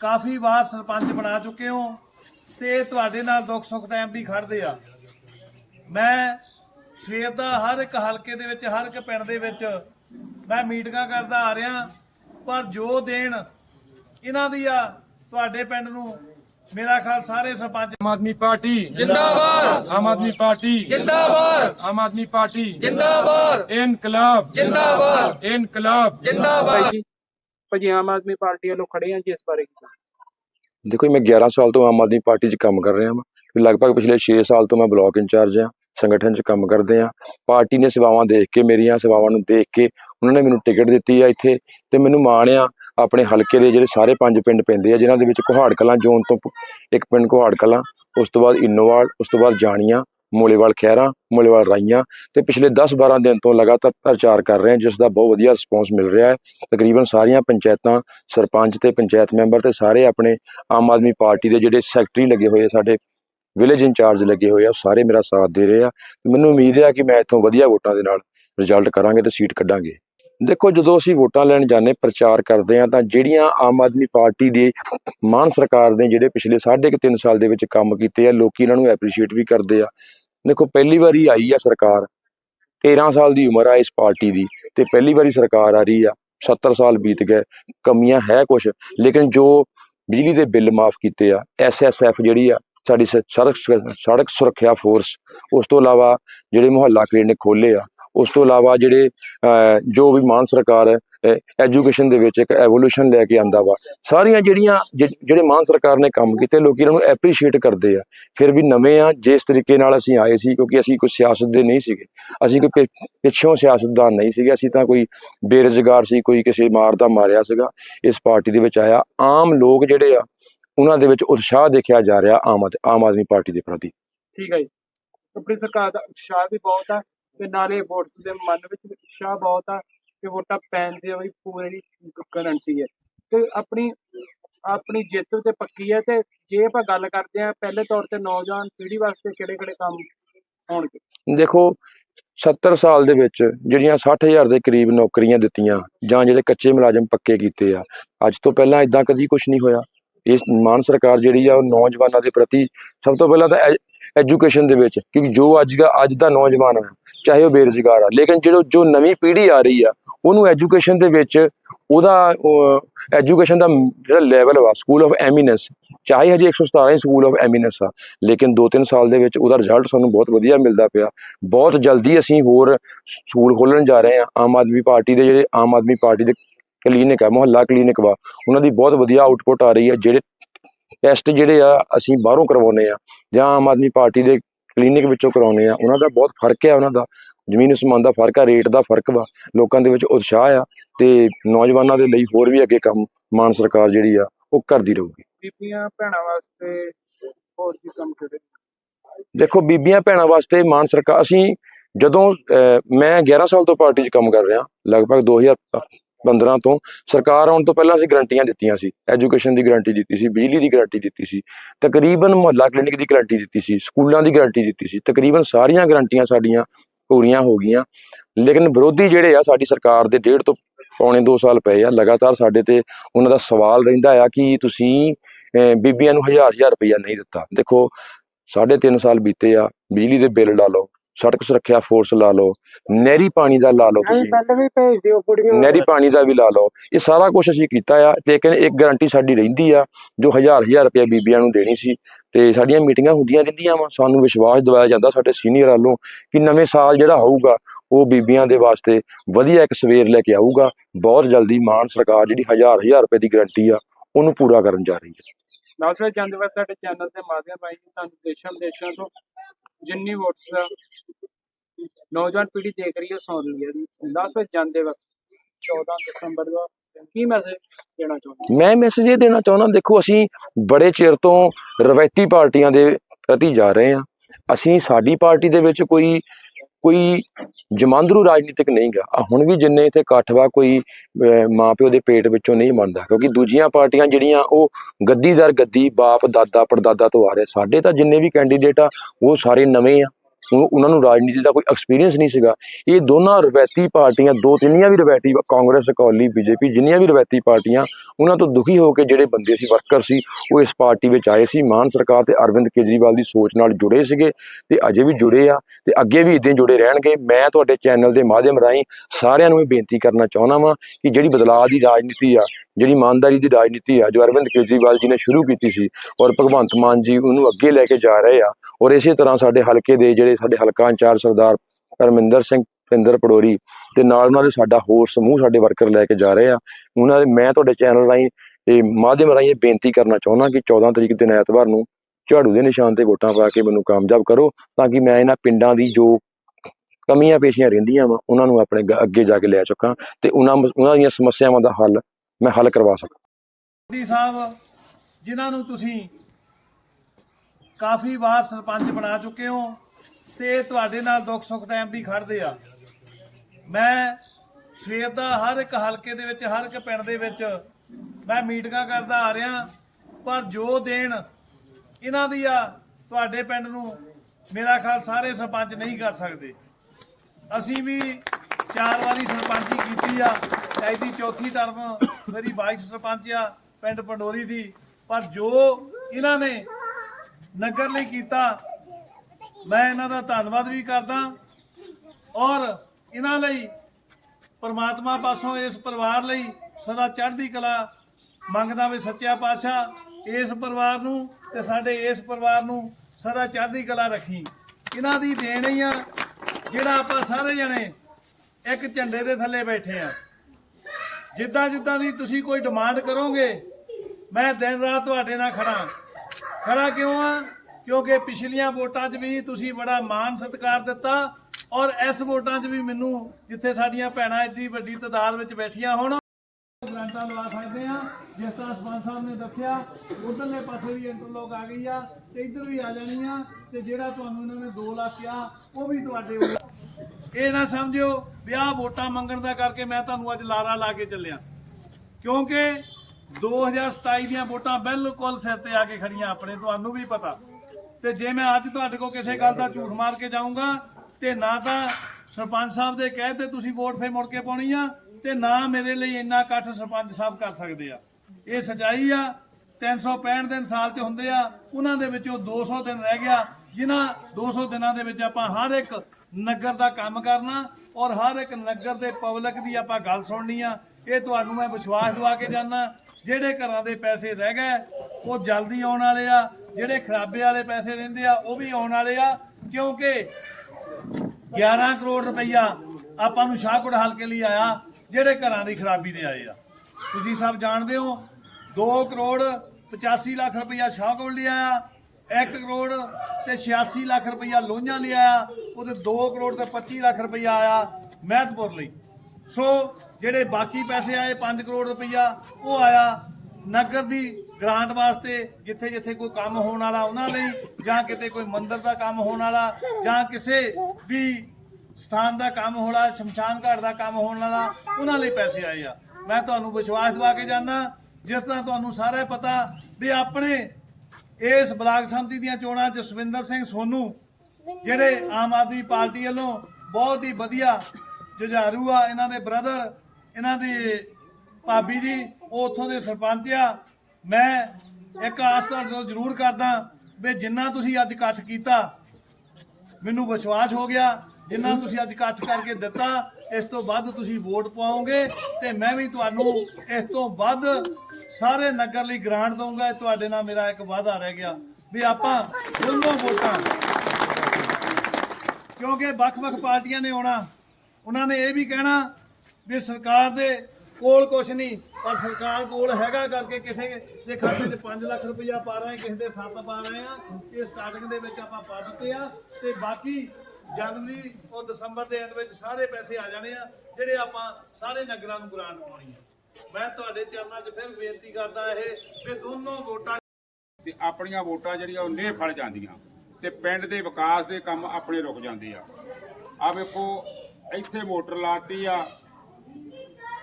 ਕਾਫੀ ਵਾਰ ਸਰਪੰਚ ਬਣਾ ਚੁੱਕੇ ਹੋ ਤੇ ਤੁਹਾਡੇ ਨਾਲ ਦੁੱਖ ਸੁੱਖ ਟਾਈਮ ਵੀ ਖੜਦੇ ਆ। ਮੈਂ ਸਵੇਰ ਦਾ ਹਰ ਇੱਕ ਹਲਕੇ ਦੇ ਵਿੱਚ ਹਰ ਇੱਕ ਪਿੰਡ ਦੇ ਵਿੱਚ ਮੈਂ ਮੀਟਿੰਗਾਂ ਕਰਦਾ ਆ ਰਿਹਾ ਪਰ ਜੋ ਦੇਣ ਇਹਨਾਂ ਦੀ ਆ ਤੁਹਾਡੇ ਪਿੰਡ ਨੂੰ ਮੇਰਾ ਖਿਆਲ ਸਾਰੇ ਸਰਪੰਚ ਆਮ ਆਦਮੀ ਪਾਰਟੀ ਜਿੰਦਾਬਾਦ। ਆਮ ਆਦਮੀ ਪਾਰਟੀ ਜਿੰਦਾਬਾਦ। ਆਮ ਆਦਮੀ ਪਾਰਟੀ ਜਿੰਦਾਬਾਦ। ਇਨਕਲਾਬ ਜਿੰਦਾਬਾਦ। ਇਨਕਲਾਬ। ਜਿੰਦਾਬਾਦ। ਭਾਜੀ ਆਮ ਆਦਮੀ ਪਾਰਟੀ ਵੱਲੋਂ ਖੜੇ ਆ ਜੀ ਇਸ ਬਾਰੇ ਕੀ ਦੇਖੋ ਮੈਂ 11 ਸਾਲ ਤੋਂ ਆਮ ਆਦਮੀ ਪਾਰਟੀ 'ਚ ਕੰਮ ਕਰ ਰਿਹਾ ਹਾਂ ਲਗਭਗ ਪਿਛਲੇ 6 ਸਾਲ ਤੋਂ ਮੈਂ ਬਲਾਕ ਇੰਚਾਰਜ ਹਾਂ ਸੰਗਠਨ 'ਚ ਕੰਮ ਕਰਦੇ ਹਾਂ ਪਾਰਟੀ ਨੇ ਸੇਵਾਵਾਂ ਦੇਖ ਕੇ, ਮੇਰੀਆਂ ਸੇਵਾਵਾਂ ਨੂੰ ਦੇਖ ਕੇ ਉਹਨਾਂ ਨੇ ਮੈਨੂੰ ਟਿਕਟ ਦਿੱਤੀ ਆ ਇੱਥੇ ਤੇ ਮੈਨੂੰ ਮਾਣ ਆ ਆਪਣੇ ਹਲਕੇ ਦੇ ਜਿਹੜੇ ਸਾਰੇ ਪੰਜ ਪਿੰਡ ਪੈਂਦੇ ਆ, ਜਿਨ੍ਹਾਂ ਦੇ ਵਿੱਚ ਕੁਹਾੜ ਕਲਾਂ ਜ਼ੋਨ ਤੋਂ ਇੱਕ ਪਿੰਡ ਕੁਹਾੜ ਕਲਾਂ ਉਸ ਤੋਂ ਬਾਅਦ ਇਨੋਵਾਲ ਉਸ ਤੋਂ ਬਾਅਦ ਜਾਣੀਆਂ ਮੋਲੇਵਾਲ ਖਹਿਰਾ, ਮੋਲੇਵਾਲ ਰਾਈਆਂ ਤੇ ਪਿਛਲੇ 10-12 ਦਿਨ ਤੋਂ ਲਗਾਤਾਰ ਪ੍ਰਚਾਰ ਕਰ ਰਹੇ ਹਾਂ, ਜਿਸ ਦਾ ਬਹੁਤ ਵਧੀਆ ਰਿਸਪੌਂਸ ਮਿਲ ਰਿਹਾ ਹੈ। ਤਕਰੀਬਨ ਸਾਰੀਆਂ ਪੰਚਾਇਤਾਂ, ਸਰਪੰਚ ਤੇ ਪੰਚਾਇਤ ਮੈਂਬਰ ਤੇ ਸਾਰੇ ਆਪਣੇ ਆਮ ਆਦਮੀ ਪਾਰਟੀ ਦੇ ਜਿਹੜੇ ਸੈਕਟਰੀ ਲੱਗੇ ਹੋਏ ਆ, ਸਾਡੇ ਵਿਲੇਜ ਇੰਚਾਰਜ ਲੱਗੇ ਹੋਏ ਆ, ਉਹ ਸਾਰੇ ਮੇਰਾ ਸਾਥ ਦੇ ਰਹੇ ਆ। ਮੈਨੂੰ ਉਮੀਦ ਹੈ ਕਿ ਮੈਂ ਇੱਥੋਂ ਵਧੀਆ ਵੋਟਾਂ ਦੇ ਨਾਲ ਰਿਜ਼ਲਟ ਕਰਾਂਗੇ ਤੇ ਸੀਟ ਕੱਢਾਂਗੇ। ਦੇਖੋ, ਜਦੋਂ ਅਸੀਂ ਵੋਟਾਂ ਲੈਣ ਜਾਂਦੇ ਪ੍ਰਚਾਰ ਕਰਦੇ ਆ ਤਾਂ ਜਿਹੜੀਆਂ ਆਮ ਆਦਮੀ ਪਾਰਟੀ ਦੀ ਮਾਨ ਸਰਕਾਰ ਨੇ ਜਿਹੜੇ ਪਿਛਲੇ ਸਾਢੇ ਕੁ ਤਿੰਨ ਸਾਲ ਦੇ ਵਿੱਚ ਕੰਮ ਕੀਤੇ ਆ, ਲੋਕੀ ਇਹਨਾਂ ਨੂੰ ਐਪਰੀਸ਼ੀਏਟ ਵੀ ਕਰਦੇ ਆ। ਦੇਖੋ ਪਹਿਲੀ ਵਾਰੀ ਆਈ ਆ ਸਰਕਾਰ। 13 ਸਾਲ ਦੀ ਉਮਰ ਆ ਇਸ ਪਾਰਟੀ ਦੀ ਤੇ ਪਹਿਲੀ ਵਾਰੀ ਸਰਕਾਰ ਆ ਰਹੀ ਆ। 70 ਸਾਲ ਬੀਤ ਗਏ ਕਮੀਆਂ ਹੈ ਕੁਝ ਲੇਕਿਨ ਜੋ ਬਿਜਲੀ ਦੇ ਬਿੱਲ ਮਾਫ ਕੀਤੇ ਆ ਐਸਐਸਐਫ ਜਿਹੜੀ ਆ ਸਾਡੀ ਸ- ਸੜਕ ਸੜਕ ਸੁਰੱਖਿਆ ਫੋਰਸ ਉਸ ਤੋਂ ਇਲਾਵਾ ਜਿਹੜੇ ਮੁਹੱਲਾ ਕਲੀਨਿਕ ਖੋਲੇ ਆ ਉਸ ਤੋਂ ਇਲਾਵਾ ਜਿਹੜੇ ਅਹ, ਜੋ ਵੀ ਮਾਨ ਸਰਕਾਰ ਐਜੂਕੇਸ਼ਨ ਦੇ ਵਿੱਚ ਇੱਕ ਐਵੋਲੂਸ਼ਨ ਲੈ ਕੇ ਆਂਦਾ ਵਾ। ਸਾਰੀਆਂ ਜਿਹੜੀਆਂ ਜਿਹੜੇ ਮਾਨ ਸਰਕਾਰ ਨੇ ਕੰਮ ਕੀਤੇ, ਲੋਕੀ ਇਹਨਾਂ ਨੂੰ ਐਪਰੀਸ਼ੀਏਟ ਕਰਦੇ ਆ। ਫਿਰ ਵੀ ਨਵੇਂ ਆ, ਜਿਸ ਤਰੀਕੇ ਨਾਲ ਅਸੀਂ ਆਏ ਸੀ, ਕਿਉਂਕਿ ਅਸੀਂ ਕੋਈ ਸਿਆਸਤ ਦੇ ਨਹੀਂ ਸੀਗੇ। ਅਸੀਂ ਕੋਈ ਪਿੱਛੋਂ ਸਿਆਸਤਦਾਨ ਨਹੀਂ ਸੀਗੇ। ਅਸੀਂ ਤਾਂ ਕੋਈ ਬੇਰੁਜ਼ਗਾਰ ਸੀ, ਕੋਈ ਕਿਸੇ ਮਾਰਦਾ ਮਾਰਿਆ ਸੀਗਾ। ਇਸ ਪਾਰਟੀ ਦੇ ਵਿੱਚ ਆਇਆ। ਆਮ ਲੋਕ ਜਿਹੜੇ ਆ, ਉਹਨਾਂ ਦੇ ਵਿੱਚ ਉਤਸ਼ਾਹ ਦੇਖਿਆ ਜਾ ਰਿਹਾ ਆਮ ਆਮ ਆਦਮੀ ਪਾਰਟੀ ਦੇ ਪ੍ਰਤੀ। ਠੀਕ ਹੈ ਜੀ। ਆਪਣੀ ਸਰਕਾਰ ਦਾ ਉਤਸ਼ਾਹ ਵੀ ਬਹੁਤ ਆ ਤੇ ਨਾਲੇ ਵੋਟਸ ਦੇ ਮਨ ਵਿੱਚ ਉਤਸ਼ਾਹ ਬਹੁਤ ਆ। ਕਿ ਵੋਟਾਂ ਪੈਣ ਦੀ ਵੀ ਪੂਰੀ ਗਾਰੰਟੀ ਹੈ। ਤੇ ਆਪਣੀ ਆਪਣੀ ਜਿੱਤ ਤੇ ਪੱਕੀ ਹੈ ਤੇ ਜੇ ਆਪਾਂ ਗੱਲ ਕਰਦੇ ਆ ਪਹਿਲੇ ਤੌਰ ਤੇ ਨੌਜਵਾਨ ਪੀੜ੍ਹੀ ਵਾਸਤੇ ਕਿਹੜੇ ਕਿਹੜੇ ਕੰਮ ਹੋਣਗੇ ਦੇਖੋ 70 ਸਾਲ ਦੇ ਵਿੱਚ ਜਿਹੜੀਆਂ 60000 ਦੇ ਕਰੀਬ ਨੌਕਰੀਆਂ ਦਿੱਤੀਆਂ ਜਾਂ ਜਿਹੜੇ ਕੱਚੇ ਮੁਲਾਜ਼ਮ ਪੱਕੇ ਕੀਤੇ ਆ, ਅੱਜ ਤੋਂ ਪਹਿਲਾਂ ਇਦਾਂ ਕਦੀ ਕੁਝ ਨਹੀਂ ਹੋਇਆ। ਇਸ ਮਾਨ ਸਰਕਾਰ ਜਿਹੜੀ ਆ, ਉਹ ਨੌਜਵਾਨਾਂ ਦੇ ਪ੍ਰਤੀ ਸਭ ਤੋਂ ਪਹਿਲਾਂ ਤਾਂ ਐਜੂਕੇਸ਼ਨ ਦੇ ਵਿੱਚ, ਕਿਉਂਕਿ ਜੋ ਅੱਜ ਦਾ ਅੱਜ ਦਾ ਨੌਜਵਾਨ ਹੈ ਚਾਹੇ ਉਹ ਬੇਰੁਜ਼ਗਾਰ ਆ, ਲੇਕਿਨ ਜਿਹੜਾ, ਜੋ ਨਵੀਂ ਪੀੜ੍ਹੀ ਆ ਰਹੀ ਆ, ਉਹਨੂੰ ਐਜੂਕੇਸ਼ਨ ਦੇ ਵਿੱਚ ਉਹਦਾ ਐਜੂਕੇਸ਼ਨ ਦਾ ਜਿਹੜਾ ਲੈਵਲ ਵਾ ਸਕੂਲ ਆਫ ਐਮੀਨੈਂਸ ਚਾਹੇ ਹਜੇ 117 ਹੀ ਸਕੂਲ ਆਫ ਐਮੀਨੈਂਸ ਆ, ਲੇਕਿਨ 2-3 ਸਾਲ ਦੇ ਵਿੱਚ ਉਹਦਾ ਰਿਜ਼ਲਟ ਸਾਨੂੰ ਬਹੁਤ ਵਧੀਆ ਮਿਲਦਾ ਪਿਆ। ਬਹੁਤ ਜਲਦੀ ਅਸੀਂ ਹੋਰ ਸਕੂਲ ਖੋਲਣ ਜਾ ਰਹੇ ਹਾਂ ਆਮ ਆਦਮੀ ਪਾਰਟੀ ਦੇ ਜਿਹੜੇ, ਆਮ ਆਦਮੀ ਪਾਰਟੀ ਦੇ ਕਲੀਨਿਕ ਆ ਮੁਹੱਲਾ ਕਲੀਨਿਕ ਵਾ। ਉਹਨਾਂ ਦੀ ਬਹੁਤ ਵਧੀਆ ਆਊਟਪੁੱਟ ਆ ਰਹੀ ਹੈ। ਜਿਹੜੇ ਟੈਸਟ ਜਿਹੜੇ ਆ ਅਸੀਂ ਬਾਹਰੋਂ ਕਰਵਾਉਨੇ ਆ ਜਾਂ ਆਮ ਆਦਮੀ ਪਾਰਟੀ ਦੇ ਕਲੀਨਿਕ ਵਿੱਚੋਂ ਕਰਾਉਨੇ ਆ ਉਹਨਾਂ ਦਾ ਬਹੁਤ ਫ਼ਰਕ ਹੈ ਉਹਨਾਂ ਦਾ ਜ਼ਮੀਨ ਅਸਮਾਨ ਦਾ ਫ਼ਰਕ ਆ ਰੇਟ ਦਾ ਫ਼ਰਕ ਵਾ ਲੋਕਾਂ ਦੇ ਵਿੱਚ ਉਤਸ਼ਾਹ ਆ ਤੇ ਨੌਜਵਾਨਾਂ ਦੇ ਲਈ ਹੋਰ ਵੀ ਅੱਗੇ ਕੰਮ ਮਾਨ ਸਰਕਾਰ ਜਿਹੜੀ ਆ ਉਹ ਕਰਦੀ ਰਹੂਗੀ। ਬੀਬੀਆਂ ਭੈਣਾਂ ਵਾਸਤੇ ਹੋਰ ਕੀ ਕੰਮ ਕਿਹੜੇ? ਦੇਖੋ ਬੀਬੀਆਂ ਭੈਣਾਂ ਵਾਸਤੇ ਮਾਨ ਸਰਕਾਰ ਅਸੀਂ ਜਦੋਂ ਮੈਂ 11 ਸਾਲ ਤੋਂ ਪਾਰਟੀ 'ਚ ਕੰਮ ਕਰ ਰਿਹਾ ਲਗਭਗ 2015 ਤੋਂ ਸਰਕਾਰ ਆਉਣ ਤੋਂ ਪਹਿਲਾਂ ਅਸੀਂ ਗਰੰਟੀਆਂ ਦਿੱਤੀਆਂ ਸੀ ਐਜੂਕੇਸ਼ਨ ਦੀ ਗਰੰਟੀ ਦਿੱਤੀ ਸੀ, ਬਿਜਲੀ ਦੀ ਗਰੰਟੀ ਦਿੱਤੀ ਸੀ, ਤਕਰੀਬਨ ਮੁਹੱਲਾ ਕਲੀਨਿਕ ਦੀ ਗਰੰਟੀ ਦਿੱਤੀ ਸੀ, ਸਕੂਲਾਂ ਦੀ ਗਰੰਟੀ ਦਿੱਤੀ ਸੀ, ਤਕਰੀਬਨ ਸਾਰੀਆਂ ਗਰੰਟੀਆਂ ਸਾਡੀਆਂ ਪੂਰੀਆਂ ਹੋ ਗਈਆਂ। ਲੇਕਿਨ ਵਿਰੋਧੀ ਜਿਹੜੇ ਆ, ਸਾਡੀ ਸਰਕਾਰ ਦੇ ਡੇਢ ਤੋਂ ਪੌਣੇ 2 ਸਾਲ ਪਏ ਆ, ਲਗਾਤਾਰ ਸਾਡੇ ਤੇ ਉਹਨਾਂ ਦਾ ਸਵਾਲ ਰਹਿੰਦਾ ਆ ਕਿ ਤੁਸੀਂ ਬੀਬੀਆਂ ਨੂੰ ਹਜ਼ਾਰ ਹਜ਼ਾਰ ਰੁਪਈਆ ਨਹੀਂ ਦਿੱਤਾ। ਦੇਖੋ, ਸਾਢੇ ਤਿੰਨ ਸਾਲ ਬੀਤੇ ਆ, ਬਿਜਲੀ ਦੇ ਬਿੱਲ ਲਾ ਲਓ ਸੜਕ ਸੁਰੱਖਿਆ ਫੋਰਸ ਲਾ ਲਓ ਨਹਿਰੀ ਪਾਣੀ ਦਾ ਲਾ ਲਓ ਤੁਸੀਂ। ਪਹਿਲਾਂ ਵੀ ਭੇਜ ਦਿਓ ਕੁੜੀਆਂ ਨਹਿਰੀ ਪਾਣੀ ਦਾ ਵੀ ਲਾ ਲਓ। ਇਹ ਸਾਰਾ ਕੁਝ ਅਸੀਂ ਕੀਤਾ ਆ ਲੇਕਿਨ ਇੱਕ ਗਾਰੰਟੀ ਸਾਡੀ ਰਹਿੰਦੀ ਆ ਜੋ ਹਜ਼ਾਰ ਹਜ਼ਾਰ ਰੁਪਏ ਬੀਬੀਆਂ ਨੂੰ ਦੇਣੀ ਸੀ। ਤੇ ਸਾਡੀਆਂ ਮੀਟਿੰਗਾਂ ਹੁੰਦੀਆਂ ਰਹਿੰਦੀਆਂ ਵਾ। ਸਾਨੂੰ ਵਿਸ਼ਵਾਸ ਦਿਵਾਇਆ ਜਾਂਦਾ ਸਾਡੇ ਸੀਨੀਅਰ ਵੱਲੋਂ ਕਿ ਨਵੇਂ ਸਾਲ ਜਿਹੜਾ ਹੋਊਗਾ ਉਹ ਬੀਬੀਆਂ ਦੇ ਵਾਸਤੇ ਵਧੀਆ ਇੱਕ ਸਵੇਰ ਲੈ ਕੇ ਆਊਗਾ। ਬਹੁਤ ਜਲਦੀ ਮਾਨ ਸਰਕਾਰ ਜਿਹੜੀ ਹਜ਼ਾਰ ਹਜ਼ਾਰ ਰੁਪਏ ਦੀ ਗਾਰੰਟੀ ਆ ਉਹਨੂੰ ਪੂਰਾ ਕਰਨ ਜਾ ਰਹੀ ਹੈ। ਜਾਂਦੇ ਵਾਰ ਸਾਡੇ ਚੈਨਲ ਦੇ ਮਾਧਿਅਮ ਰਾਹੀਂ ਤੁਹਾਨੂੰ ਦੇਸ਼ਾਂ ਵਿਦੇਸ਼ਾਂ ਤੋਂ ਜਿੰਨੀ ਵੋਟਸ ਨੌਜਵਾਨ ਪੀੜ੍ਹੀ ਦੇਖ ਰਹੀ ਹੈ ਸੁਣ ਰਹੀ ਹੈ। ਲਾਸਟ ਵਿੱਚ ਜਾਂਦੇ ਵਕਤ 14 ਦਸੰਬਰ ਦਾ ਕੀ ਮੈਸੇਜ ਦੇਣਾ ਚਾਹੁੰਦੇ ਮੈਂ ਮੈਸੇਜ ਇਹ ਦੇਣਾ ਚਾਹੁੰਦਾ ਦੇਖੋ ਅਸੀਂ ਬੜੇ ਚਿਰ ਤੋਂ ਰਵਾਇਤੀ ਪਾਰਟੀਆਂ ਦੇ ਪ੍ਰਤੀ ਜਾ ਰਹੇ ਹਾਂ। ਅਸੀਂ ਸਾਡੀ ਪਾਰਟੀ ਦੇ ਵਿੱਚ ਕੋਈ ਕੋਈ ਜਮਾਂਦਰੂ ਰਾਜਨੀਤਿਕ ਨਹੀਂ ਗਾ। ਆਹ ਹੁਣ ਵੀ ਜਿੰਨੇ ਇੱਥੇ ਇਕੱਠ ਵਾ ਕੋਈ ਅਹ, ਮਾਂ ਪਿਓ ਦੇ ਪੇਟ ਵਿੱਚੋਂ ਨਹੀਂ ਮੰਨਦਾ ਕਿਉਂਕਿ ਦੂਜੀਆਂ ਪਾਰਟੀਆਂ ਜਿਹੜੀਆਂ ਉਹ ਗੱਦੀ ਦਰ ਗੱਦੀ ਬਾਪ ਦਾਦਾ ਪੜਦਾਦਾ ਤੋਂ ਆ ਰਹੇ। ਸਾਡੇ ਤਾਂ ਜਿੰਨੇ ਵੀ ਕੈਂਡੀਡੇਟ ਆ ਉਹ ਸਾਰੇ ਨਵੇਂ ਆ। ਉਹਨਾਂ ਨੂੰ ਰਾਜਨੀਤੀ ਦਾ ਕੋਈ ਐਕਸਪੀਰੀਅੰਸ ਨਹੀਂ ਸੀਗਾ। ਇਹ ਦੋਨਾਂ ਰਵਾਇਤੀ ਪਾਰਟੀਆਂ, ਦੋ ਤਿੰਨੀਆਂ ਵੀ ਰਵਾਇਤੀ ਕਾਂਗਰਸ, ਅਕਾਲੀ, ਬੀਜੇਪੀ, ਜਿੰਨੀਆਂ ਵੀ ਰਵਾਇਤੀ ਪਾਰਟੀਆਂ, ਉਹਨਾਂ ਤੋਂ ਦੁਖੀ ਹੋ ਕੇ ਜਿਹੜੇ ਬੰਦੇ ਸੀ, ਵਰਕਰ ਸੀ, ਉਹ ਇਸ ਪਾਰਟੀ ਵਿੱਚ ਆਏ ਸੀ। ਮਾਨ ਸਰਕਾਰ ਤੇ ਅਰਵਿੰਦ ਕੇਜਰੀਵਾਲ ਦੀ ਸੋਚ ਨਾਲ ਜੁੜੇ ਸੀਗੇ ਤੇ ਅਜੇ ਵੀ ਜੁੜੇ ਆ ਤੇ ਅੱਗੇ ਵੀ ਇਦਾਂ ਜੁੜੇ ਰਹਿਣਗੇ। ਮੈਂ ਤੁਹਾਡੇ ਚੈਨਲ ਦੇ ਮਾਧਿਅਮ ਰਾਹੀਂ ਸਾਰਿਆਂ ਨੂੰ ਇਹ ਬੇਨਤੀ ਕਰਨਾ ਚਾਹੁੰਦਾ ਵਾਂ ਕਿ ਜਿਹੜੀ ਬਦਲਾਅ ਦੀ ਰਾਜਨੀਤੀ ਆ, ਜਿਹੜੀ ਇਮਾਨਦਾਰੀ ਦੀ ਰਾਜਨੀਤੀ ਆ, ਜੋ ਅਰਵਿੰਦ ਕੇਜਰੀਵਾਲ ਜੀ ਨੇ ਸ਼ੁਰੂ ਕੀਤੀ ਸੀ ਔਰ ਭਗਵੰਤ ਮਾਨ ਜੀ ਉਹਨੂੰ ਅੱਗੇ ਲੈ ਕੇ ਜਾ ਰਹੇ ਆ ਔਰ ਇਸੇ ਤਰ੍ਹਾਂ ਸਾਡੇ ਹਲਕੇ ਦੇ ਜਿਹੜੇ ਸਾਡੇ ਹਲਕਾ ਇੰਚਾਰਜ ਸਰਦਾਰ ਪਰਮਿੰਦਰ ਸਿੰਘ ਪਿੰਦਰ ਪੜੋਰੀ ਤੇ ਨਾਲ ਨਾਲ ਸਾਡਾ ਹੋਰ ਸਮੂਹ ਸਾਡੇ ਵਰਕਰ ਲੈ ਕੇ ਜਾ ਰਹੇ ਆ। ਉਹਨਾਂ ਦੇ ਮੈਂ ਤੁਹਾਡੇ ਚੈਨਲ ਰਾਹੀਂ ਇਹ ਮਾਧਿਅਮ ਰਾਹੀਂ ਇਹ ਬੇਨਤੀ ਕਰਨਾ ਚਾਹੁੰਦਾ ਕਿ 14 ਤਰੀਕ ਦਿਨ ਐਤਵਾਰ ਨੂੰ ਝਾੜੂ ਦੇ ਨਿਸ਼ਾਨ ਤੇ ਵੋਟਾਂ ਪਾ ਕੇ ਮੈਨੂੰ ਕਾਮਯਾਬ ਕਰੋ ਤਾਂ ਕਿ ਮੈਂ ਇਹਨਾਂ ਪਿੰਡਾਂ ਦੀ ਜੋ ਕਮੀਆਂ ਪੇਸ਼ੀਆਂ ਰਹਿੰਦੀਆਂ ਵਾ, ਉਹਨਾਂ ਨੂੰ ਆਪਣੇ ਅੱਗੇ ਜਾ ਕੇ ਲੈ ਚੁੱਕਾਂ ਤੇ ਉਹਨਾਂ ਉਹਨਾਂ ਦੀਆਂ ਸਮੱਸਿਆਵਾਂ ਦਾ ਹੱਲ ਮੈਂ ਹੱਲ ਕਰਵਾ ਸਕਾਂ। ਮੋਦੀ ਸਾਹਿਬ, ਜਿਨ੍ਹਾਂ ਨੂੰ ਤੁਸੀਂ ਕਾਫੀ ਵਾਰ ਸਰਪੰਚ ਬਣਾ ਚੁੱਕੇ ਹੋ ਤੇ ਤੁਹਾਡੇ ਨਾਲ ਦੁੱਖ ਸੁੱਖ ਟਾਈਮ ਵੀ ਖੜਦੇ ਆ। ਮੈਂ ਸਵੇਰ ਦਾ ਹਰ ਇੱਕ ਹਲਕੇ ਦੇ ਵਿੱਚ, ਹਰ ਇੱਕ ਪਿੰਡ ਦੇ ਵਿੱਚ ਮੈਂ ਮੀਟਿੰਗਾਂ ਕਰਦਾ ਆ ਰਿਹਾ, ਪਰ ਜੋ ਦੇਣ ਇਹਨਾਂ ਦੀ ਆ, ਤੁਹਾਡੇ ਪਿੰਡ ਨੂੰ ਮੇਰਾ ਖਿਆਲ ਸਾਰੇ ਸਰਪੰਚ ਨਹੀਂ ਕਰ ਸਕਦੇ। ਅਸੀਂ ਵੀ ਚਾਰ ਵਾਰੀ ਸਰਪੰਚੀ ਕੀਤੀ ਆ, ਐਦੀ ਚੌਥੀ ਟਰਮ ਮੇਰੀ ਵਾਈਸ ਸਰਪੰਚ ਆ, ਪਿੰਡ ਪੰਡੋਰੀ ਦੀ, ਪਰ ਜੋ ਇਹਨਾਂ ਨੇ ਨਗਰ ਲਈ ਕੀਤਾ ਮੈਂ ਇਹਨਾਂ ਦਾ ਧੰਨਵਾਦ ਵੀ ਕਰਦਾ ਔਰ ਇਹਨਾਂ ਲਈ ਪਰਮਾਤਮਾ ਪਾਸੋਂ ਇਸ ਪਰਿਵਾਰ ਲਈ ਸਦਾ ਚੜ੍ਹਦੀ ਕਲਾ ਮੰਗਦਾ ਵੀ ਸੱਚਿਆ ਪਾਤਸ਼ਾਹ ਇਸ ਪਰਿਵਾਰ ਨੂੰ ਤੇ ਸਾਡੇ ਇਸ ਪਰਿਵਾਰ ਨੂੰ ਸਦਾ ਚੜ੍ਹਦੀ ਕਲਾ ਰੱਖੀ। ਇਹਨਾਂ ਦੀ ਦੇਣ ਹੀ ਆ, ਜਿਹੜਾ ਆਪਾਂ ਸਾਰੇ ਜਣੇ ਇੱਕ ਝੰਡੇ ਦੇ ਥੱਲੇ ਬੈਠੇ ਆ। ਜਿੱਦਾਂ ਜਿੱਦਾਂ ਦੀ ਤੁਸੀਂ ਕੋਈ ਡਿਮਾਂਡ ਕਰੋਗੇ, ਮੈਂ ਦਿਨ ਰਾਤ ਤੁਹਾਡੇ ਨਾਲ ਖੜਾ ਖੜਾ ਕਿਉਂ ਆ? ਕਿਉਂਕਿ ਪਿਛਲੀਆਂ ਵੋਟਾਂ 'ਚ ਵੀ ਤੁਸੀਂ ਬੜਾ ਮਾਣ ਸਤਿਕਾਰ ਦਿੱਤਾ ਔਰ ਇਸ ਵੋਟਾਂ 'ਚ ਵੀ ਮੈਨੂੰ ਜਿੱਥੇ ਸਾਡੀਆਂ ਭੈਣਾਂ ਇੱਡੀ ਵੱਡੀ ਤਾਦਾਦ ਵਿੱਚ ਬੈਠੀਆਂ ਹੋਣ, ਗ੍ਰਾਂਟਾਂ ਲਵਾ ਸਕਦੇ ਆ ਜਿਸ ਤਰ੍ਹਾਂ ਸਰਪੰਚ ਸਾਹਿਬ ਨੇ ਦੱਸਿਆ, ਉਧਰਲੇ ਪਾਸੇ ਵੀ ਇੰਟਰਲੋਕ ਆ ਗਈ ਆ ਤੇ ਇੱਧਰ ਵੀ ਆ ਜਾਣੀ ਆ ਤੇ ਜਿਹੜਾ ਤੁਹਾਨੂੰ ਇਹਨਾਂ ਨੇ 2 ਲੱਖ ਕਿਹਾ, ਉਹ ਵੀ ਤੁਹਾਡੇ ਹੋ ਇਹ ਨਾ ਸਮਝਿਓ ਵਿਆਹ ਵੋਟਾਂ ਮੰਗਣ ਦਾ ਕਰਕੇ ਮੈਂ ਤੁਹਾਨੂੰ ਅੱਜ ਲਾਰਾ ਲਾ ਕੇ ਚੱਲਿਆ। ਕਿਉਂਕਿ 2027 ਦੀਆਂ ਵੋਟਾਂ ਬਿਲਕੁਲ ਸਿਰ ਤੇ ਆ ਕੇ ਖੜੀਆਂ, ਆਪਣੇ ਤੁਹਾਨੂੰ ਵੀ ਪਤਾ। ਤੇ ਜੇ ਮੈਂ ਅੱਜ ਤੁਹਾਡੇ ਕੋਲ ਕਿਸੇ ਗੱਲ ਦਾ ਝੂਠ ਮਾਰ ਕੇ ਜਾਊਂਗਾ, ਤੇ ਨਾ ਤਾਂ ਸਰਪੰਚ ਸਾਹਿਬ ਦੇ ਕਹਿ ਤੇ ਤੁਸੀਂ ਵੋਟ ਫੇਰ ਮੁੜ ਕੇ ਪਾਉਣੀ ਆ, ਤੇ ਨਾ ਮੇਰੇ ਲਈ ਇੰਨਾ ਇਕੱਠ ਸਰਪੰਚ ਸਾਹਿਬ ਕਰ ਸਕਦੇ ਆ। ਇਹ ਸਚਾਈ ਆ 365 ਦਿਨ ਸਾਲ 'ਚ ਹੁੰਦੇ ਆ, ਉਹਨਾਂ ਦੇ ਵਿੱਚੋਂ 200 ਦਿਨ ਰਹਿ ਗਿਆ, ਜਿਨ੍ਹਾਂ 200 ਦਿਨਾਂ ਦੇ ਵਿੱਚ ਆਪਾਂ ਹਰ ਇੱਕ ਨਗਰ ਦਾ ਕੰਮ ਕਰਨਾ, ਔਰ ਹਰ ਇੱਕ ਨਗਰ ਦੇ ਪਬਲਿਕ ਦੀ ਆਪਾਂ ਗੱਲ ਸੁਣਨੀ ਆ। ਇਹ ਤੁਹਾਨੂੰ ਮੈਂ ਵਿਸ਼ਵਾਸ ਦਿਵਾ ਕੇ ਜਾਣਾ ਜਿਹੜੇ ਘਰਾਂ ਦੇ ਪੈਸੇ ਰਹਿ ਗਏ ਉਹ ਜਲਦੀ ਆਉਣ ਵਾਲੇ ਆ, ਜਿਹੜੇ ਖਰਾਬੇ ਵਾਲੇ ਪੈਸੇ ਰਹਿੰਦੇ ਆ, ਉਹ ਵੀ ਆਉਣ ਵਾਲੇ ਆ, ਕਿਉਂਕਿ 11 ਕਰੋੜ ਰੁਪਈਆ ਆਪਾਂ ਨੂੰ ਸ਼ਾਹਕੋਟ ਹਲਕੇ ਲਈ ਆਇਆ, ਜਿਹੜੇ ਘਰਾਂ ਦੀ ਖਰਾਬੀ ਦੇ ਆਏ ਆ। ਤੁਸੀਂ ਸਭ ਜਾਣਦੇ ਹੋ 2 ਕਰੋੜ 85 ਲੱਖ ਰੁਪਈਆ ਸ਼ਾਹਕੋਟ ਲਈ ਆਇਆ 1 ਕਰੋੜ ਤੇ 86 ਲੱਖ ਰੁਪਈਆ ਲੋਹੀਆਂ ਲਈ ਆਇਆ, ਉਹਦੇ 2 ਕਰੋੜ ਤੇ 25 ਲੱਖ ਰੁਪਈਆ ਆਇਆ ਮਹਿਤਪੁਰ ਲਈ। ਸੋ, ਜਿਹੜੇ ਬਾਕੀ ਪੈਸੇ ਆਏ 5 ਕਰੋੜ ਰੁਪਈਆ, ਉਹ ਆਇਆ ਨਗਰ ਦੀ ਗ੍ਰਾਂਟ ਵਾਸਤੇ ਜਿੱਥੇ ਜਿੱਥੇ ਕੋਈ ਕੰਮ ਹੋਣ ਵਾਲਾ ਉਹਨਾਂ ਲਈ, ਜਾਂ ਕਿਤੇ ਕੋਈ ਮੰਦਿਰ ਦਾ ਕੰਮ ਹੋਣ ਵਾਲਾ, ਜਾਂ ਕਿਸੇ ਵੀ ਸਥਾਨ ਦਾ ਕੰਮ ਹੋਣਾ ਸ਼ਮਸ਼ਾਨ ਘਾਟ ਦਾ ਕੰਮ ਹੋਣ ਵਾਲਾ, ਉਹਨਾਂ ਲਈ ਪੈਸੇ ਆਏ ਆ। ਮੈਂ ਤੁਹਾਨੂੰ ਵਿਸ਼ਵਾਸ ਦਿਵਾ ਕੇ ਜਾਣਾ ਜਿਸ ਤਰ੍ਹਾਂ ਤੁਹਾਨੂੰ ਸਾਰਾ ਪਤਾ ਵੀ ਆਪਣੇ ਇਸ ਬਲਾਕ ਸੰਮਤੀ ਦੀਆਂ ਚੋਣਾਂ 'ਚ ਸੁਵਿੰਦਰ ਸਿੰਘ ਸੋਨੂ, ਜਿਹੜੇ ਆਮ ਆਦਮੀ ਪਾਰਟੀ ਵੱਲੋਂ ਬਹੁਤ ਹੀ ਵਧੀਆ ਜੁਝਾਰੂ ਆ, ਇਹਨਾਂ ਦੇ ਬ੍ਰਦਰ ਇਹਨਾਂ ਦੇ ਭਾਬੀ ਜੀ, ਉਹ ਉੱਥੋਂ ਦੇ ਸਰਪੰਚ ਆ ਮੈਂ ਇੱਕ ਆਸ ਤੁਹਾਡੇ ਤੋਂ ਜ਼ਰੂਰ ਕਰਦਾ ਵੀ ਜਿੰਨਾ ਤੁਸੀਂ ਅੱਜ ਇਕੱਠ ਕੀਤਾ, ਮੈਨੂੰ ਵਿਸ਼ਵਾਸ ਹੋ ਗਿਆ, ਜਿੰਨਾ ਤੁਸੀਂ ਅੱਜ ਇਕੱਠ ਕਰਕੇ ਦਿੱਤਾ, ਇਸ ਤੋਂ ਵੱਧ ਤੁਸੀਂ ਵੋਟ ਪਾਓਗੇ ਤੇ ਮੈਂ ਵੀ ਤੁਹਾਨੂੰ ਇਸ ਤੋਂ ਵੱਧ ਸਾਰੇ ਨਗਰ ਲਈ ਗ੍ਰਾਂਟ ਦਊਂਗਾ ਤੁਹਾਡੇ ਨਾਲ ਮੇਰਾ ਇੱਕ ਵਾਅਦਾ ਰਹਿ ਗਿਆ ਵੀ ਆਪਾਂ ਦੋਨੋਂ ਵੋਟਾਂ ਕਿਉਂਕਿ ਵੱਖ-ਵੱਖ ਪਾਰਟੀਆਂ ਨੇ ਆਉਣਾ, ਉਹਨਾਂ ਨੇ ਇਹ ਵੀ ਕਹਿਣਾ ਵੀ ਸਰਕਾਰ ਦੇ ਕੋਲ ਕੁਛ ਨਹੀਂ, ਪਰ ਸਰਕਾਰ ਕੋਲ ਹੈਗਾ ਕਰਕੇ ਕਿਸੇ ਦੇ ਖਾਤੇ 'ਚ 5 ਲੱਖ ਰੁਪਇਆ ਪਾ ਰਹੇ, ਕਿਸੇ ਦੇ 7 ਪਾ ਰਹੇ ਆ। ਇਹ ਸਟਾਰਟਿੰਗ ਦੇ ਵਿੱਚ ਆਪਾਂ ਪਾ ਦਿੱਤੇ ਆ ਤੇ ਬਾਕੀ ਜਨਵਰੀ ਔਰ ਦਸੰਬਰ ਦੇ ਐਂਡ ਵਿੱਚ ਸਾਰੇ ਪੈਸੇ ਆ ਜਾਣੇ ਆ, ਜਿਹੜੇ ਆਪਾਂ ਸਾਰੇ ਨਗਰਾਂ ਨੂੰ ਗ੍ਰਾਂਟ ਪਾਉਣੀ ਆ। ਮੈਂ ਤੁਹਾਡੇ ਚਰਨਾਂ 'ਚ ਫਿਰ ਬੇਨਤੀ ਕਰਦਾ ਇਹ ਕਿ ਦੋਨੋਂ ਵੋਟਾਂ ਤੇ ਆਪਣੀਆਂ ਵੋਟਾਂ ਜਿਹੜੀਆਂ ਉਹ ਲੇ ਫੜ ਜਾਂਦੀਆਂ ਤੇ ਪਿੰਡ ਦੇ ਵਿਕਾਸ ਦੇ ਕੰਮ ਆਪਣੇ ਰੁਕ ਜਾਂਦੇ ਆ। ਆ ਵੇਖੋ, ਇੱਥੇ ਮੋਟਰ ਲਾਤੀ ਆ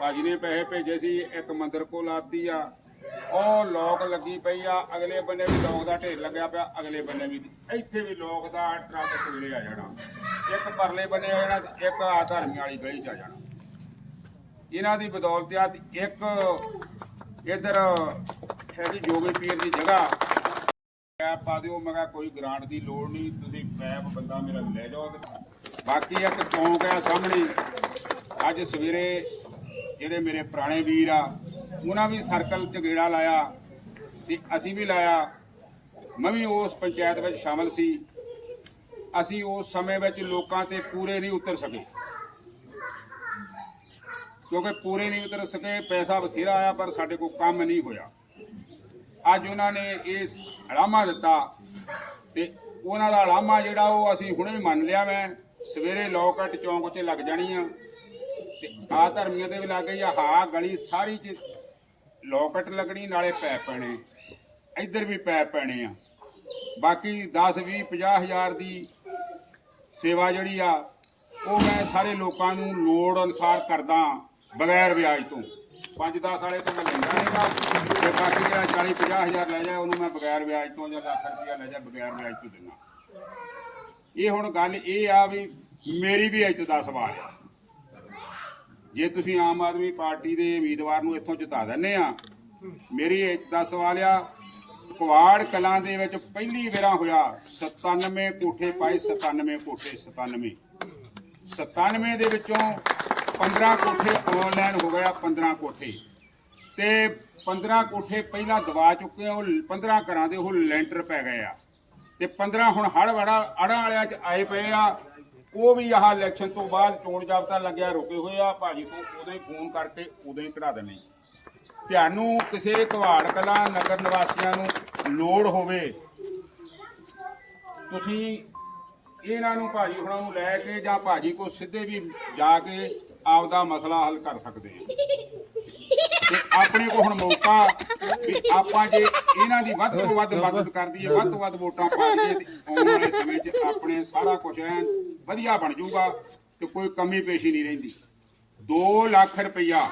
ਭਾਜੀ ਨੇ ਪੈਸੇ ਭੇਜੇ ਸੀ, ਇੱਕ ਮੰਦਰ ਕੋ ਲਾਤੀ ਆ। ਉਹ ਲੋਕ ਲੱਗੀ ਪਈ ਆ, ਅਗਲੇ ਬੰਨੇ ਵੀ ਲੋਕ ਦਾ ਢੇਰ ਲੱਗਿਆ ਪਿਆ, ਅਗਲੇ ਬੰਨੇ ਵੀ ਇੱਥੇ ਵੀ ਲੋਕ ਦਾ ਟਰੱਕ ਸਵੇਰੇ ਆ ਜਾਣਾ। ਇੱਕ ਪਰਲੇ ਬੰਨੇ ਆ ਜਾਣਾ, ਇੱਕ ਆ ਧਰਮੀ ਵਾਲੀ ਗਲੀ ਚ ਆ ਜਾਣਾ। ਇਹਨਾਂ ਦੀ ਬਦੌਲਤ ਆ ਤੇ ਇੱਕ ਇਧਰ ਜੀ ਜੋਗੀ ਪੀਰ ਦੀ ਜਗ੍ਹਾ। ਪੈਪ ਪਾ ਦਿਓ, ਮੈਂ ਕਿਹਾ ਕੋਈ ਗ੍ਰਾਂਟ ਦੀ ਲੋੜ ਨਹੀਂ, ਤੁਸੀਂ ਪੈਪ ਬੰਦਾ ਮੇਰਾ ਲੈ ਜਾਓ ਬਾਕੀ ਇੱਕ ਚੌਂਕ ਆ ਸਾਹਮਣੇ, ਅੱਜ ਸਵੇਰੇ ਜਿਹੜੇ ਮੇਰੇ ਪੁਰਾਣੇ ਵੀਰ ਆ, ਉਹਨਾਂ ਵੀ ਸਰਕਲ ਚ ਗੇੜਾ ਲਾਇਆ ਤੇ ਅਸੀਂ ਵੀ ਲਾਇਆ। ਮੈਂ ਵੀ ਉਸ ਪੰਚਾਇਤ ਵਿੱਚ ਸ਼ਾਮਲ ਸੀ। ਅਸੀਂ ਉਸ ਸਮੇਂ ਵਿੱਚ ਲੋਕਾਂ ਤੇ ਪੂਰੇ ਨਹੀਂ ਉਤਰ ਸਕੇ। ਕਿਉਂਕਿ ਪੂਰੇ ਨਹੀਂ ਉਤਰ ਸਕੇ, ਪੈਸਾ ਬਥੇਰਾ ਆਇਆ, ਪਰ ਸਾਡੇ ਕੋਲ ਕੰਮ ਨਹੀਂ ਹੋਇਆ। ਅੱਜ ਉਹਨਾਂ ਨੇ ਇਸ ਅਲਾਮਾ ਦਿੱਤਾ ਤੇ ਉਹਨਾਂ ਦਾ ਅਲਾਮਾ ਜਿਹੜਾ ਉਹ ਅਸੀਂ ਹੁਣੇ ਮੰਨ ਲਿਆ ਮੈਂ, ਸਵੇਰੇ ਲੋਕਟ ਚੌਂਕ 'ਤੇ ਲੱਗ ਜਾਣੀ ਆ। ਤੇ ਆ ਧਰਮੀਆਂ ਦੇ ਵੀ ਲੱਗ ਗਈ ਆ, ਹਾਂ, ਗਲੀ, ਸਾਰੀ 'ਚ ਲੋਕਟ ਲੱਗਣੀ, ਨਾਲੇ ਪੈ ਪੈਣੇ। ਇੱਧਰ ਵੀ ਪੈ ਪੈਣੇ ਆ। ਬਾਕੀ 10 20 50 ਹਜ਼ਾਰ ਦੀ ਸੇਵਾ ਜਿਹੜੀ ਆ, ਉਹ ਮੈਂ ਸਾਰੇ ਲੋਕਾਂ ਨੂੰ ਲੋੜ ਅਨੁਸਾਰ ਕਰਦਾ ਬਗੈਰ ਵਿਆਜ ਤੋਂ। 5-10 ਵਾਲੇ ਤੋਂ ਮੈਂ ਲੈਂਦਾ ਨਹੀਂਗਾ ਤੇ ਬਾਕੀ ਜਿਹੜਾ 40-50 ਹਜ਼ਾਰ ਲੈ ਜਾ, ਉਹਨੂੰ ਮੈਂ ਬਗੈਰ ਵਿਆਜ ਤੋਂ ਜਾਂ ਲੱਖ ਰੁਪਇਆ ਲੈ ਜਾ, ਬਗੈਰ ਵਿਆਜ ਤੋਂ ਦਿੰਦਾ। ਇਹ ਹੁਣ ਗੱਲ ਇਹ ਆ ਵੀ ਮੇਰੀ ਵੀ ਇੱਜ਼ਤ ਦਾ ਸਵਾਲ ਆ। ਜੇ ਤੁਸੀਂ ਆਮ ਆਦਮੀ ਪਾਰਟੀ ਦੇ ਉਮੀਦਵਾਰ ਨੂੰ ਇੱਥੋਂ ਜਿਤਾ ਦਿੰਦੇ ਆ, ਮੇਰੀ ਇੱਜ਼ਤ ਦਾ ਸਵਾਲ ਆ, ਕੁਆੜ ਕਲਾਂ ਦੇ ਵਿੱਚ ਪਹਿਲੀ ਵੇਰਾ ਹੋਇਆ 97 ਕੋਠੇ ਪਾਏ 97 ਕੋਠੇ 97 97 ਦੇ ਵਿੱਚੋਂ 15 ਕੋਠੇ ਆਨਲਾਈਨ ਹੋ ਗਿਆ 15 ਕੋਠੇ। ਤੇ 15 ਕੋਠੇ ਪਹਿਲਾਂ ਦਵਾ ਚੁੱਕੇ ਆ, ਉਹ 15 ਘਰਾਂ ਦੇ ਉਹ ਲੈਂਟਰ ਪੈ ਗਏ ਆ। ਤੇ 15 ਹੁਣ ਹੜ ਵੜਾ ਅੜਾਂ ਵਾਲਿਆਂ ਚ ਆਏ ਪਏ ਆ ਉਹ ਵੀ ਆਹ ਇਲੈਕਸ਼ਨ ਤੋਂ ਬਾਅਦ ਚੋਣ ਜਾਬਤਾ ਲੱਗਿਆ, ਰੁਕੇ ਹੋਏ ਆ। ਭਾਜੀ ਤੋਂ ਉਦੋਂ ਹੀ ਫੋਨ ਕਰਕੇ ਉਦੋਂ ਹੀ ਕਢਾ ਦੇਣੇ ਤੁਹਾਨੂੰ ਕਿਸੇ ਕਵਾੜ ਕਲਾ ਨਗਰ ਨਿਵਾਸੀਆਂ ਨੂੰ ਲੋੜ ਹੋਵੇ, ਤੁਸੀਂ ਇਹਨਾਂ ਨੂੰ ਭਾਜੀ ਹੁਣਾਂ ਨੂੰ ਲੈ ਕੇ ਜਾਂ ਭਾਜੀ ਕੋ ਸਿੱਧੇ ਵੀ ਜਾ ਕੇ ਆਪਦਾ ਮਸਲਾ ਹੱਲ ਕਰ ਸਕਦੇ ਆ ਤੇ ਆਪਣੇ ਕੋ ਹੁਣ ਮੌਕਾ ਵੀ ਆਪਾਂ ਜੇ ਇਹਨਾਂ ਦੀ ਵੱਧ ਤੋਂ ਵੱਧ ਮਦਦ ਕਰਦੀ ਹੈ, ਵੱਧ ਤੋਂ ਵੱਧ ਵੋਟਾਂ ਪਾ ਦਈਏ ਤੇ ਆਉਣ ਵਾਲੇ ਸਮੇਂ 'ਚ ਆਪਣੇ ਸਾਰਾ ਕੁਝ ਐਨ ਵਧੀਆ ਬਣ ਜਾਊਗਾ ਤੇ ਕੋਈ ਕਮੀ ਪੇਸ਼ੀ ਨਹੀਂ ਰਹਿੰਦੀ। 2 ਲੱਖ ਰੁਪਇਆ